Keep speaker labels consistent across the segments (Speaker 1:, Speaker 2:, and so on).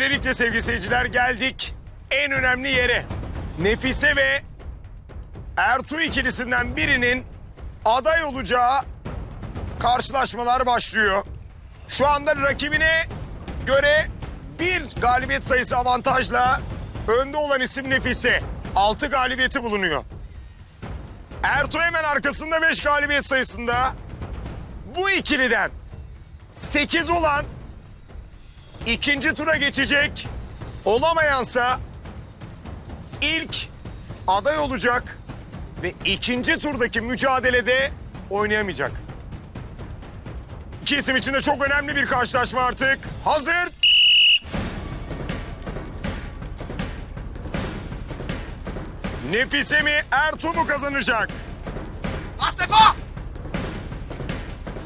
Speaker 1: Böylelikle sevgili seyirciler geldik en önemli yere. Nefise ve Ertuğ ikilisinden birinin aday olacağı karşılaşmalar başlıyor. Şu anda rakibine göre bir galibiyet sayısı avantajla önde olan isim Nefise. Altı galibiyeti bulunuyor. Ertuğ hemen arkasında beş galibiyet sayısında. Bu ikiliden sekiz olan ikinci tura geçecek. Olamayansa ilk aday olacak ve ikinci turdaki mücadelede oynayamayacak. İki isim için de çok önemli bir karşılaşma artık. Hazır. Nefise mi Ertuğ mu kazanacak?
Speaker 2: Bas defa!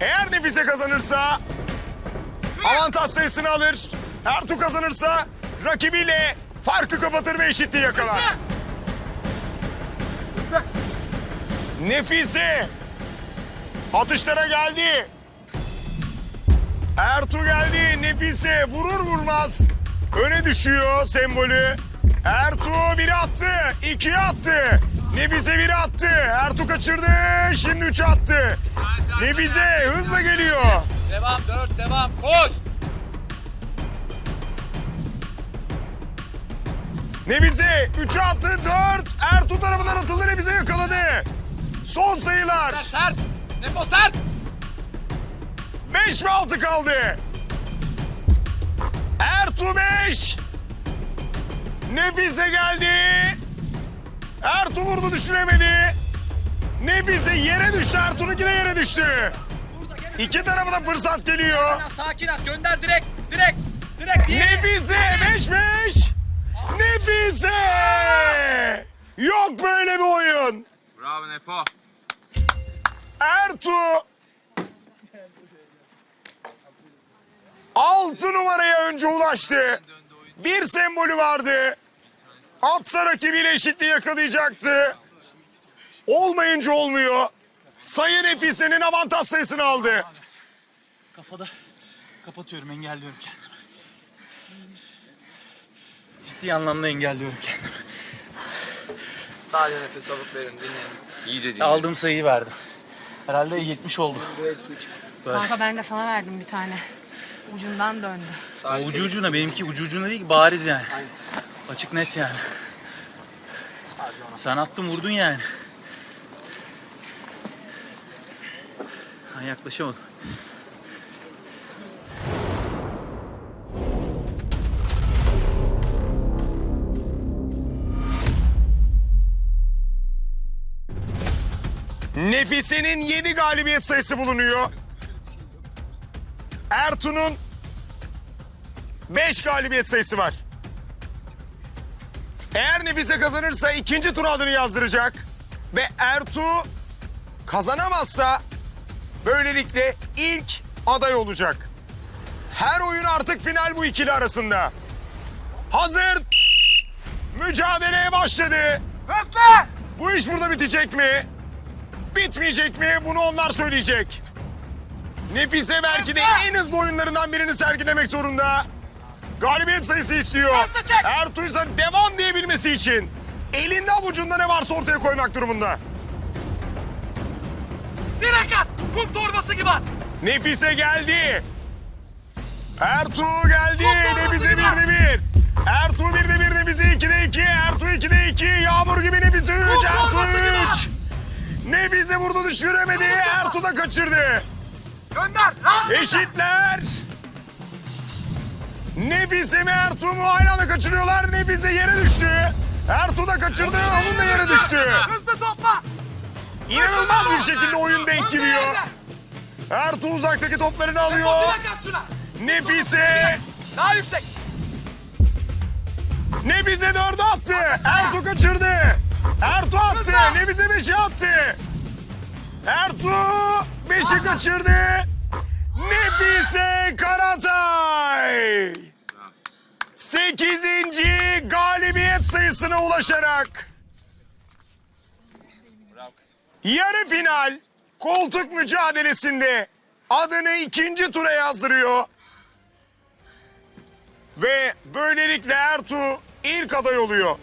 Speaker 1: Eğer Nefise kazanırsa avantaj sayısını alır. Ertuğ kazanırsa rakibiyle farkı kapatır ve eşitliği yakalar. Nefise atışlara geldi. Ertuğ geldi. Nefise vurur vurmaz öne düşüyor sembolü. Ertuğ biri attı, ikiye attı. Nefise biri attı. Ertuğ kaçırdı, şimdi üç attı. Nefise hızla geliyor.
Speaker 2: Devam dört devam koş!
Speaker 1: Nebize 3'e attı 4. Ertuğ tarafından atıldı Nebize yakaladı. Son sayılar.
Speaker 2: Sert sert! Nefo sert!
Speaker 1: 5 ve 6 kaldı. Ertuğ 5. Nefise geldi. Ertuğ vurdu düşüremedi. Nefise yere düştü. Ertuğ'unki de yere düştü. İki tarafa da fırsat geliyor.
Speaker 2: Aynen, Sakin at gönder direkt direkt direkt diye.
Speaker 1: Nefise 5-5. Nefise. Yok böyle bir oyun.
Speaker 2: Bravo Nefo.
Speaker 1: Ertuğ altı numaraya önce ulaştı. Bir sembolü vardı. Atsa rakibiyle eşitliği yakalayacaktı. Olmayınca olmuyor. Sayı Nefise'nin avantaj sayısını aldı.
Speaker 3: Kafada kapatıyorum, engelliyorum kendimi. Ciddi anlamda engelliyorum kendimi.
Speaker 4: Sadece nefes alıp verin dinleyin.
Speaker 5: İyice dinle.
Speaker 3: Aldığım sayıyı verdim. Herhalde 70 oldu.
Speaker 6: Kanka ben de sana verdim bir tane. Ucundan döndü.
Speaker 4: Sadece
Speaker 3: Ucu ucuna, benimki ucu ucuna değil ki bariz yani. Açık net yani. Sen attın vurdun yani. Yaklaşamadım.
Speaker 1: Nefise'nin 7 galibiyet sayısı bulunuyor. Ertuğ'un 5 galibiyet sayısı var. Eğer Nefise kazanırsa ikinci tur adını yazdıracak. Ve Ertuğ kazanamazsa böylelikle ilk aday olacak. Her oyun artık final bu ikili arasında. Hazır. Mücadeleye başladı.
Speaker 2: Höfle!
Speaker 1: Bu iş burada bitecek mi? Bitmeyecek mi? Bunu onlar söyleyecek. Nefise belki de en hızlı oyunlarından birini sergilemek zorunda. Galibiyet sayısı istiyor. Ertuğ ise devam diyebilmesi için elinde avucunda ne varsa ortaya koymak durumunda.
Speaker 2: Direkt at! Kum torbası gibi at!
Speaker 1: Nefise geldi. Ertuğ geldi. Nefise
Speaker 2: basın
Speaker 1: birde bir. Ertuğ birde bir. Nefise ikide iki. Ertuğ ikide iki. Yağmur gibi Nefise üç.
Speaker 2: Toplam
Speaker 1: Ertuğ üç. Nefise vurdu düşüremedi. Ertuğ da kaçırdı.
Speaker 2: Gönder.
Speaker 1: Eşitler. Nefise mi Ertuğ mu aynı anda kaçırıyorlar. Nefise yere düştü. Ertuğ da kaçırdı. Onun da yere düştü.
Speaker 2: Hızlı topla!
Speaker 1: İnanılmaz bir şekilde oyun denk gidiyor. Ertuğ uzaktaki toplarını alıyor.
Speaker 2: direkt at şuna!
Speaker 1: Nefise.
Speaker 2: Daha yüksek!
Speaker 1: Nefise dördü attı. Ertuğ kaçırdı. Ertuğ attı. Nefise beşi attı. Ertuğ beşi kaçırdı. Nefise Karatay. Sekizinci galibiyet sayısına ulaşarak yarı final koltuk mücadelesinde adını ikinci tura yazdırıyor. Ve böylelikle Ertuğ ilk aday oluyor.